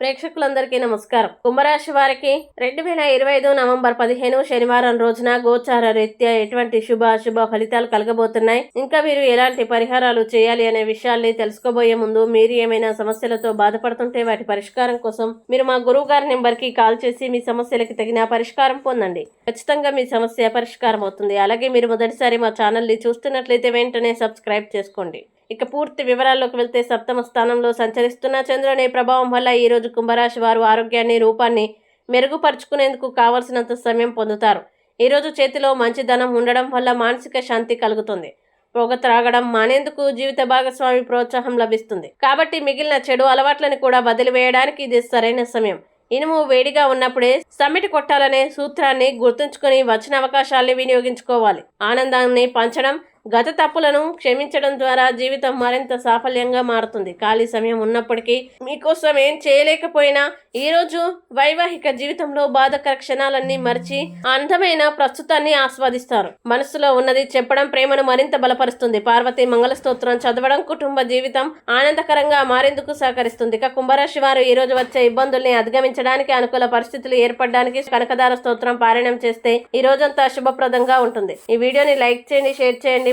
ప్రేక్షకులందరికీ నమస్కారం. కుంభరాశి వారికి రెండు వేల ఇరవై ఐదు నవంబర్ పదిహేను శనివారం రోజున గోచార రీత్యా ఎటువంటి శుభ అశుభ ఫలితాలు కలగబోతున్నాయి? ఇంకా మీరు ఎలాంటి పరిహారాలు చేయాలి అనే విషయాల్ని తెలుసుకోబోయే ముందు మీరు ఏమైనా సమస్యలతో బాధపడుతుంటే వాటి పరిష్కారం కోసం మీరు మా గురువు గారి నెంబర్కి కాల్ చేసి మీ సమస్యలకి తగిన పరిష్కారం పొందండి. ఖచ్చితంగా మీ సమస్య పరిష్కారం అవుతుంది. అలాగే మీరు మొదటిసారి మా ఛానల్ని చూస్తున్నట్లయితే వెంటనే సబ్స్క్రైబ్ చేసుకోండి. ఇక పూర్తి వివరాల్లోకి వెళ్తే సప్తమ స్థానంలో సంచరిస్తున్న చంద్రుని ప్రభావం వల్ల ఈ రోజు కుంభరాశి వారు ఆరోగ్యాన్ని రూపాన్ని మెరుగుపరుచుకునేందుకు కావలసినంత సమయం పొందుతారు. ఈ రోజు చేతిలో మంచి ధనం ఉండడం వల్ల మానసిక శాంతి కలుగుతుంది. పొగ త్రాగడం మానేందుకు జీవిత భాగస్వామి ప్రోత్సాహం లభిస్తుంది. కాబట్టి మిగిలిన చెడు అలవాట్లను కూడా వదిలివేయడానికి ఇది సరైన సమయం. ఇనుము వేడిగా ఉన్నప్పుడే సమ్మిటి కొట్టాలనే సూత్రాన్ని గుర్తుంచుకొని వచ్చిన అవకాశాల్ని వినియోగించుకోవాలి. ఆనందాన్ని పంచడం గత తప్పులను క్షమించడం ద్వారా జీవితం మరింత సాఫల్యంగా మారుతుంది. ఖాళీ సమయం ఉన్నప్పటికీ మీకోసం ఏం చేయలేకపోయినా ఈరోజు వైవాహిక జీవితంలో బాధకర క్షణాలన్నీ మరిచి అందమైన ప్రస్తుతాన్ని ఆస్వాదిస్తారు. మనసులో ఉన్నది చెప్పడం ప్రేమను మరింత బలపరుస్తుంది. పార్వతి మంగళ స్తోత్రం చదవడం కుటుంబ జీవితం ఆనందకరంగా మారేందుకు సహకరిస్తుంది. ఇక కుంభరాశి వారు ఈ రోజు వచ్చే ఇబ్బందుల్ని అధిగమించడానికి అనుకూల పరిస్థితులు ఏర్పడడానికి కనకదార స్తోత్రం పారాయణం చేస్తే ఈ రోజంతా శుభప్రదంగా ఉంటుంది. ఈ వీడియోని లైక్ చేయండి షేర్ చేయండి.